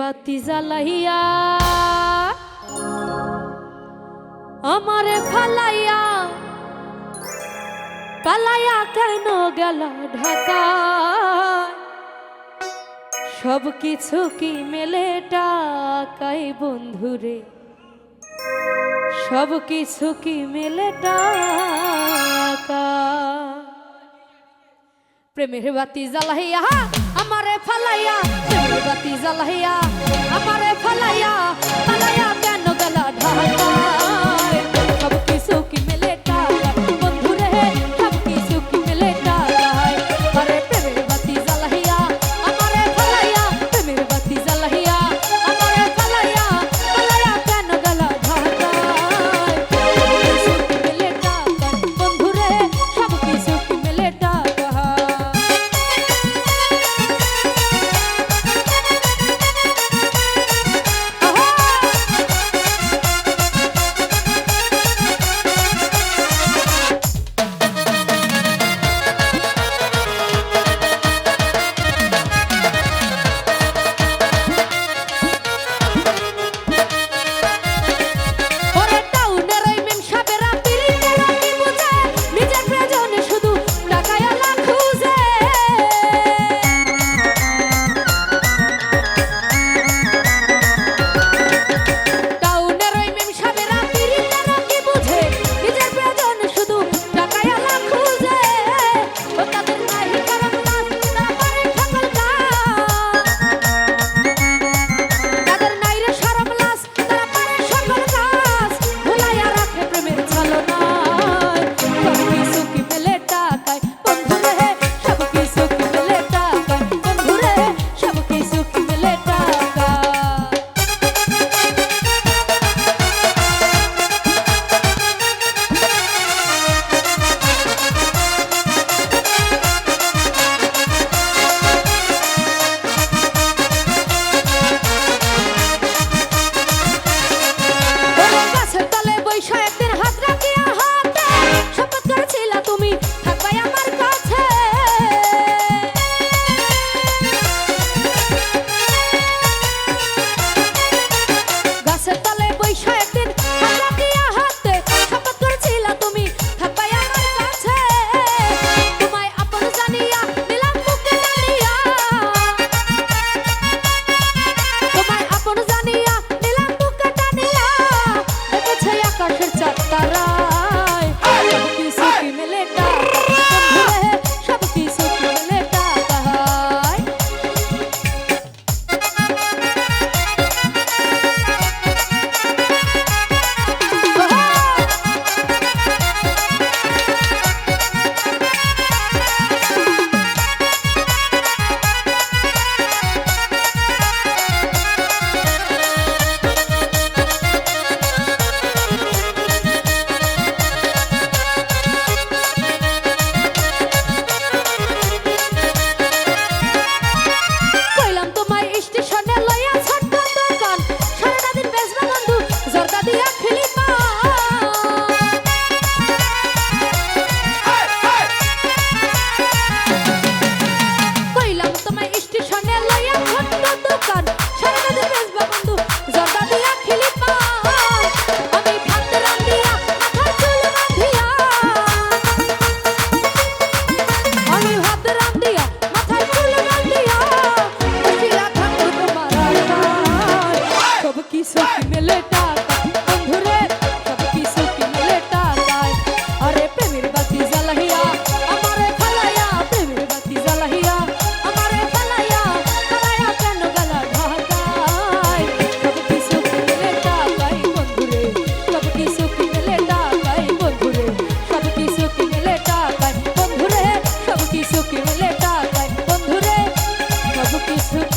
বাতি জ্বালাইয়া, আমারে ফালাইয়া পালাইয়া কেন গেল ঢাকা সব কিছু কি মেলে টাকাই বন্ধুরে? সব কিছু কি মেলে টাকা প্রেমের বাতি জ্বালাইয়া আমারে ফালাইয়া প্রেমের বাতি জ্বালাইয়া আমারে ফালাইয়া ফালাইয়া কেন গেল ঢাকা Sarah. Thank you.